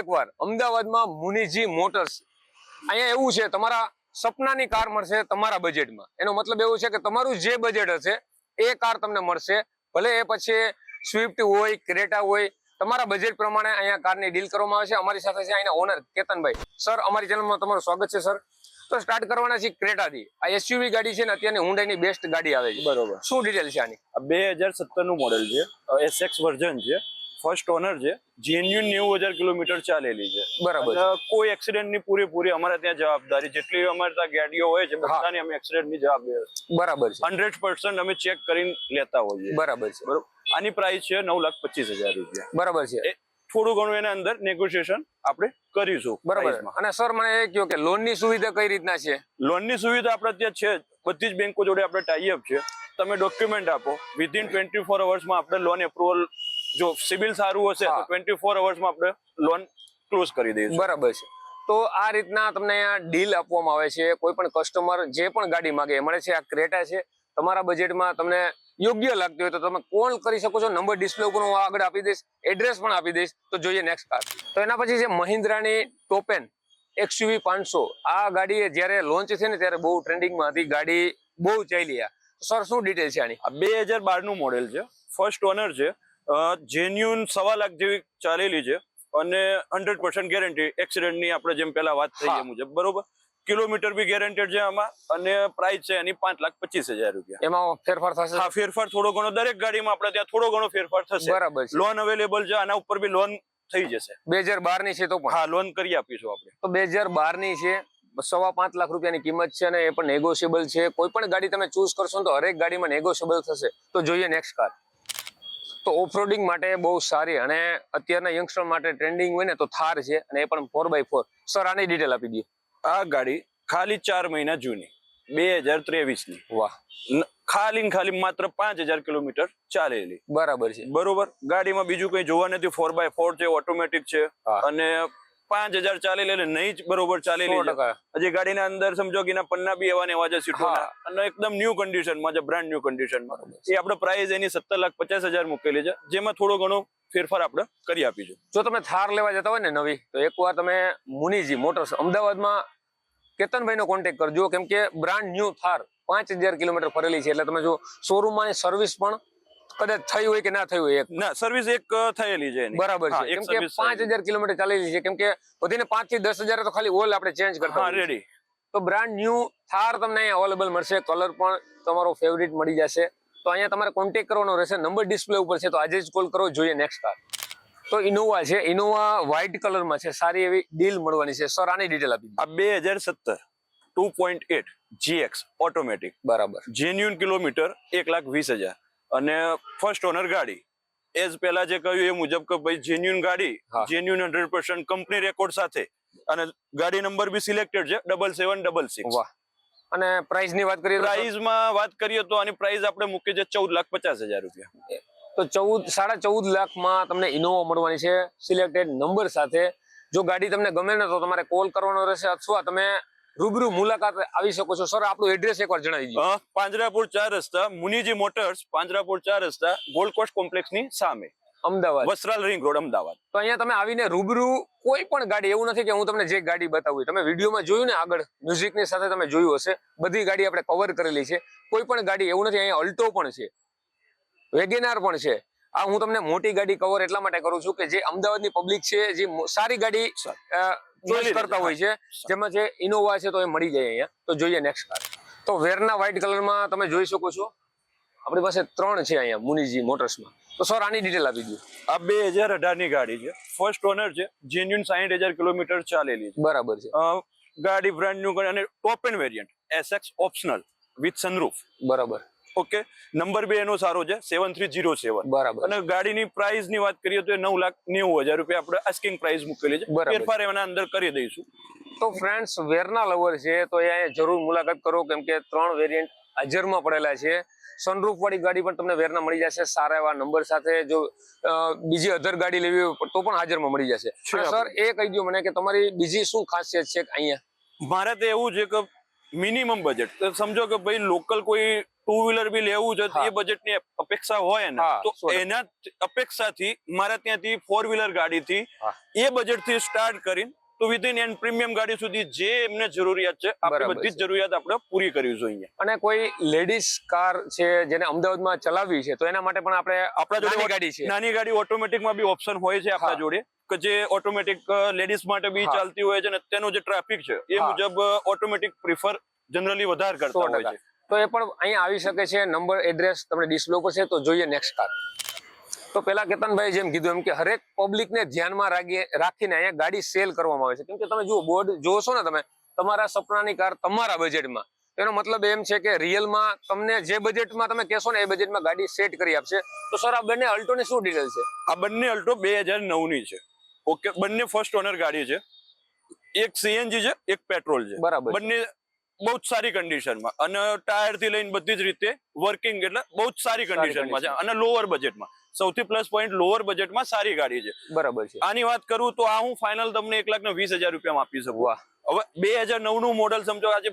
એકવાર અમદાવાદમાં મુનિજી મોટર્સ. અહીંયા એવું છે તમારા સપનાની કાર મળશે તમારા બજેટમાં એનો મતલબ એવો છે કે તમારું જે બજેટ હશે એ કાર તમને મળશે. ભલે એ પછી સ્વિફ્ટ હોય ક્રેટા હોય તમારા બજેટ પ્રમાણે અહીંયા કારની ડીલ કરવામાં આવે છે. અમારી સાથે છે અહીંના ઓનર કેતનભાઈ. સર અમારી ચેનલમાં તમારું સ્વાગત છે સર તો સ્ટાર્ટ કરવાના છે ક્રેટાથી આ એસયુવી ગાડી છે ને અત્યારની હુંડાઈની બેસ્ટ ગાડી આવે છે. બરોબર. શું ડિટેલ છે આની? બે હજાર સત્તરનું મોડેલ છે એસએક્સ વર્ઝન છે. ફર્સ્ટ ઓનર છે. જેન્યુન નેવું હજાર કિલોમીટર ચાલેલી છે. બરાબર કોઈ એક્સિડન્ટની પૂરેપૂરી અમારે ત્યાં જવાબદારી જેટલી અમારે ત્યાં ગાડીઓ હોય છે બધાની અમે એક્સિડન્ટની જવાબદારી બરાબર છે. હંડ્રેડ પર્સન્ટ અમે ચેક કરીને લેતા હોઈએ. બરાબર છે. બરોબર? આની પ્રાઇસ છે નવ લાખ પચીસ હજાર રૂપિયા. બરાબર છે. થોડું ઘણું એના અંદર નેગોશિએશન આપણે કરીશું બરાબર. અને સર મને એ કહ્યું કે લોનની સુવિધા કઈ રીતના છે? લોનની સુવિધા આપણે ત્યાં છે. બધી જ બેંકો જોડે આપણે ટાઈઅપ છે. તમે ડોક્યુમેન્ટ આપો. વિધિન ટ્વેન્ટી ફોર અવર્સમાં આપણે લોન એપ્રુવલ જો સિબિલ સારું હશે તો ટ્વેન્ટી ફોર અવર્સમાં આપણે લોન ક્લોઝ કરી દઈશું. બરાબર છે. તો આ રીતના તમને ડીલ આપવામાં આવે છે. કોઈ પણ કસ્ટમર જે પણ ગાડી માંગે મળે છે આ ક્રેટા છે. તમારા બજેટમાં તમને યોગ્ય લાગતી હોય તો તમે કોલ કરી શકો છો. નંબર ડિસ્પ્લે ઉપર હું આગળ આપી દઈશ. એડ્રેસ પણ આપી દઈશ. તો જોઈએ નેક્સ્ટ કાર તો એના પછી છે મહિન્દ્રાની ટોપેન એક્સયુવી પાંચસો. આ ગાડી જ્યારે લોન્ચ થઈ ને ત્યારે બહુ ટ્રેન્ડિંગમાં હતી. ગાડી બહુ ચાલી સર શું ડિટેલ છે આની? આ બે હજાર બારનું મોડેલ છે. ફર્સ્ટ ઓનર છે. જેન્યુન સવા લાખ જેવી ચાલેલી છે અને હંડ્રેડ પર્સન્ટ ગેરંટી એક્સિડન્ટની આપણે જેમ પહેલા વાત થઈ એ મુજબ બરોબર? કિલોમીટર બી ગેરંટેડ છે આમાં અને પ્રાઇસ છે એની પાંચ લાખ પચીસ હજાર રૂપિયા. એમાં ફેરફાર થશે? હા ફેરફાર થોડો ઘણો દરેક ગાડીમાં આપણે ત્યાં થોડો ઘણો ફેરફાર થશે. બરાબર લોન અવેલેબલ છે આના ઉપર બી લોન થઈ જશે. બે હજાર બારની છે તો હા લોન કરી આપીશું આપણે. તો બે હજાર બારની છે સવા પાંચ લાખ રૂપિયાની કિંમત છે અને એ પણ નેગોશિયેબલ છે. કોઈ પણ ગાડી તમે ચૂઝ કરશો તો હરેક ગાડીમાં નેગોશિયેબલ થશે. તો જોઈએ નેક્સ્ટ કાર તો ઓફરોડિંગ માટે બહુ સારી અને અત્યારના યંગસ્ટર માટે ટ્રેન્ડિંગ હોય ને તો થાર છે અને એ પણ ફોર બાય ફોર સર આની ડિટેલ આપી દઈએ. આ ગાડી ખાલી ચાર મહિના જૂની બે હજાર ત્રેવીસની વાહ ખાલી ને ખાલી માત્ર પાંચ હજાર કિલોમીટર ચાલેલી. બરાબર છે. બરોબર? ગાડીમાં બીજું કઈ જોવા નથી ફોર બાય ફોર છે ઓટોમેટિક છે અને પાંચ હજાર ચાલેલી એટલે નહીં જ બરોબર ચાલેલી હજી ગાડીના અંદર સમજો કે પન્ના બી એવા એવા છે સીટોના. અને એકદમ ન્યુ કન્ડિશનમાં છે બ્રાન્ડ ન્યુ કન્ડિશનમાં એ આપણે પ્રાઇસ એની સત્તર લાખ પચાસ હજાર મૂકેલી છે. જેમાં થોડો ઘણો ફેરફાર આપણે કરી આપીશું. જો તમે થાર લેવા જતા હોય ને નવી તો એકવાર તમે મુનિજી મોટર્સ અમદાવાદમાં કેતનભાઈનો કોન્ટેક્ટ કરજો. કેમ કે બ્રાન્ડ ન્યુ થાર પાંચ હજાર કિલોમીટર ફરેલી છે. એટલે તમે જો શોરૂમમાં સર્વિસ પણ કદાચ થઈ હોય કે ના થઈ હોય ના સર્વિસ એક થયેલી છે બરાબર છે. કેમ કે પાંચ હજાર કિલોમીટર ચાલેલી છે. કેમ કે વધીને પાંચથી દસ હજાર તો ખાલી ઓલ આપણે ચેન્જ કરતા. રેડી તો બ્રાન્ડ ન્યુ થાર તમને અહીંયા અવેલેબલ મળશે. કલર પણ તમારો ફેવરિટ મળી જશે. તો અહીંયા તમારે કોન્ટેક કરવાનો રહેશે. નંબર ડિસ્પ્લે ઉપર છે. તો આજે જ કોલ કરો. જોઈએ નેક્સ્ટ કાર તો ઇનોવા છે. ઇનોવા વ્હાઇટ કલરમાં છે. સારી એવી ડીલ મળવાની છે. સર આની ડિટેલ આપી આ બે હજાર સત્તર. Two point eight GX automatic બરાબર. જેન્યુન કિલોમીટર એક લાખ વીસ હજાર. અને ફર્સ્ટ ઓનર ગાડી. એઝ પહેલા જે કહ્યું એ મુજબ કે ભાઈ જેન્યુન ગાડી. Genuine hundred percent company record સાથે. અને ગાડી નંબર બી સિલેક્ટેડ છે ડબલ સેવન ડબલ સિક્સ અને પ્રાઇસની વાત કરીએ તો પ્રાઇઝમાં વાત કરીએ તો આની પ્રાઇસ આપણે મૂકી છે ચૌદ લાખ પચાસ હજાર રૂપિયા. તો ચૌદ સાડા ચૌદ લાખમાં તમને ઇનોવા મળવાની છે સિલેક્ટેડ નંબર સાથે. જો ગાડી તમને ગમે ને તો તમારે કોલ કરવાનો રહેશે અથવા તમે રૂબરૂ મુલાકાત આવી શકો છો. સર આપણું એડ્રેસ એકવાર જણાવી દો પાંજરાપુર ચાર રસ્તા મુનિજી મોટર્સ પાંજરાપુર ચાર રસ્તા ગોલ્ડ કોસ્ટ કોમ્પ્લેક્સની સામે. Ahmedabad. Vastral ring road Ahmedabad. તો અહીંયા તમે આવીને રૂબરૂ કોઈ પણ ગાડી એવું નથી કે હું તમને જે ગાડી બતાવું તમે વિડીયોમાં જોયું ને આગળ મ્યુઝિકની સાથે તમે જોયું હશે. બધી ગાડી આપણે કવર કરેલી છે. કોઈ પણ ગાડી એવું નથી અહીંયા અલ્ટો પણ છે. વેગેનાર પણ છે. આ હું તમને મોટી ગાડી કવર એટલા માટે કરું છું કે જે અમદાવાદની પબ્લિક છે જે સારી ગાડી ચોઈસ કરતા હોય છે. જેમાં છે ઇનોવા છે તો એ મળી જાય અહીંયા. તો જોઈએ નેક્સ્ટ કાર તો વેરના વ્હાઇટ કલરમાં તમે જોઈ શકો છો. આપણી પાસે ત્રણ છે અહીંયા મુનિજી મોટર્સમાં. તો સર આની ડિટેલ આપી દઉં આ બે હજાર અઢારની ગાડી છે. ફર્સ્ટ ઓનર છે. જેન્યુન સાહીઠ હજાર કિલોમીટર ચાલેલી છે. બરાબર છે. ગાડી બ્રાન્ડ ન્યુ અને top end variant SX optional with sunroof બરાબર. ઓકે? નંબર બે એનો સારો છે સેવન થ્રી જીરો સેવન બરાબર. અને ગાડીની પ્રાઇસની વાત કરીએ તો એ નવ લાખ નેવું હજાર રૂપિયા આપણે આસ્કિંગ પ્રાઇસ મૂકેલી છે. ફેરફાર એના અંદર કરી દઈશું. તો ફ્રેન્ડ્સ વેરના લવર છે તો અહીંયા જરૂર મુલાકાત કરો કેમ કે ત્રણ વેરિયન્ટ હાજરમાં પડેલા છે. સનરૂફ વાળી ગાડી પણ તમને વેરના મળી જશે સારા એવા નંબર સાથે. જો બીજી અધર ગાડી લેવી હોય તો પણ હાજરમાં મળી જશે. સર એ કહી દો મને કે તમારી બીજી શું ખાસિયત છે અહીંયા? મારે તો એવું છે કે મિનિમમ બજેટ સમજો કે ભાઈ લોકલ કોઈ ટુ વ્હીલર બી લેવું છે. એ બજેટની અપેક્ષા હોય ને તો એના અપેક્ષાથી મારા ત્યાંથી ફોર વ્હીલર ગાડીથી એ એ બજેટથી સ્ટાર્ટ કરીને તો વિધિન એન્ડ પ્રીમિયમ ગાડી સુધી જે એમને જરૂરિયાત છે આપણે બધી જ જરૂરિયાત આપણે પૂરી કરવી જોઈએ અને કોઈ લેડીઝ કાર છે જેને અમદાવાદમાં ચલાવવી છે તો એના માટે પણ આપણે આપણા જોડે ગાડી છે. નાની ગાડી ઓટોમેટિકમાં બી ઓપ્શન હોય છે આપણા જોડે કે જે ઓટોમેટિક લેડીઝ માટે બી ચાલતી હોય છે અને તેનો જે ટ્રાફિક છે એ મુજબ ઓટોમેટિક પ્રિફર જનરલી વધારે કરતા હોય છે. તો એ પણ અહીંયા આવી શકે છે. નંબર એડ્રેસ તમને ડિસ્પ્લે ઉપર છે તો જોઈએ નેક્સ્ટ કાર તો પેલા કેતનભાઈ જેમ કીધું એમ કે હરેક પબ્લિક ને ધ્યાનમાં રાખીએ રાખીને અહીંયા ગાડી સેલ કરવામાં આવે છે. કેમ કે તમે જુઓ બોર્ડ જોશો ને તમે તમારા સપનાની કાર તમારા બજેટમાં એનો મતલબ એમ છે કે રિયલમાં તમને જે બજેટમાં તમે કહેશો ને એ બજેટમાં ગાડી સેટ કરી આપશે. તો સર આ બંને અલ્ટોની શું ડિટેલ છે? આ બંને અલ્ટો બે હજાર નવની છે. ઓકે બંને ફર્સ્ટ ઓનર ગાડી છે. એક સીએનજી છે એક પેટ્રોલ છે. બરાબર બંને બહુ જ સારી કન્ડિશનમાં અને ટાયરથી લઈને બધી જ રીતે વર્કિંગ એટલે બહુ જ સારી કન્ડિશનમાં છે. અને લોઅર બજેટમાં સૌથી પ્લસ પોઈન્ટ લોઅર બજેટમાં સારી ગાડી છે. બરાબર છે. આની વાત કરું તો આ હું ફાઇનલ તમને એક લાખ ને વીસ હજાર રૂપિયામાં આપી શકું. હવે બે હજાર નવનું મોડલ સમજો આજે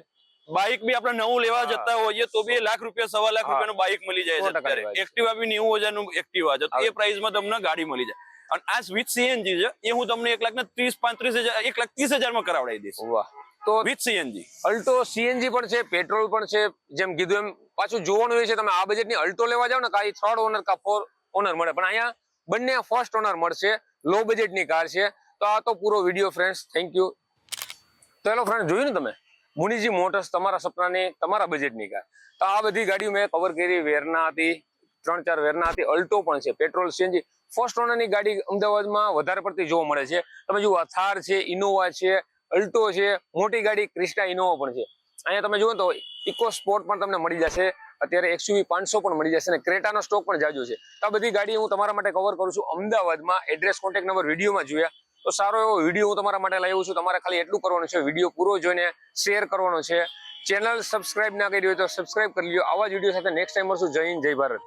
બાઇક બી આપણે નવું લેવા જતા હોઈએ તો બી લાખ રૂપિયા સવા લાખ રૂપિયા રૂપિયાનું બાઇક મળી જાય છે અત્યારે. એક્ટિવા બી નેવું હજારનું એક્ટિવા છે. એ પ્રાઇસમાં તમને ગાડી મળી જાય. અને આ વિથ સીએનજી છે એ હું તમને એક લાખ ને ત્રીસ પાંત્રીસ હજાર એક લાખ ત્રીસ હજારમાં કરાવડાવી દઈશ. વાહ. તો વિથ સીએનજી અલ્ટો સીએનજી પણ છે પેટ્રોલ પણ છે જેમ કીધું એમ પાછું જોવાનું એ છે તમે આ બજેટની અલ્ટો લેવા જાવ ને કાંઈ થર્ડ ઓનર કા ફોર ઓનર મળે. પણ અહીંયા બંને ફર્સ્ટ ઓનર મળશે લો બજેટની કાર છે. તો આ તો પૂરો વીડિયો ફ્રેન્ડ્સ થેન્ક યુ તો હેલો ફ્રેન્ડ જોયું ને તમે? મુનિજી મોટર્સ તમારા સપનાની તમારા બજેટની કાર તો આ બધી ગાડીઓ મેં કવર કરી વેરના હતી ત્રણ ચાર વેરના હતી અલ્ટો પણ છે પેટ્રોલ સીએનજી ફર્સ્ટ ઓનરની ગાડી અમદાવાદમાં વધારે પડતી જોવા મળે છે. તમે જુઓ થાર છે ઇનોવા છે અલ્ટો છે, મોટી ગાડી ક્રિસ્ટા ઇનોવા પણ છે. અહીંયા તમે જુઓ તો ઇકો સ્પોર્ટ પણ તમને મળી જશે. અત્યારે એક્સયુવી પાંચસો પણ મળી જશે અને ક્રેટાનો સ્ટોક પણ જાજો છે. આ બધી ગાડી હું તમારા માટે કવર કરું છું. અમદાવાદમાં એડ્રેસ કોન્ટેક્ટ નંબર વિડીયોમાં જોયા. તો સારો એવો વીડિયો હું તમારા માટે લાવ્યો છું. તમારે ખાલી એટલું કરવાનું છે, વીડિયો પૂરો જોઈને શેર કરવાનો છે. ચેનલ સબસ્ક્રાઇબ ના કરી હોય તો સબસ્ક્રાઇબ કરી લો આવા જ વીડિયો સાથે નેક્સ્ટ ટાઈમ મળશું. જય હિન્દ, જય ભારત.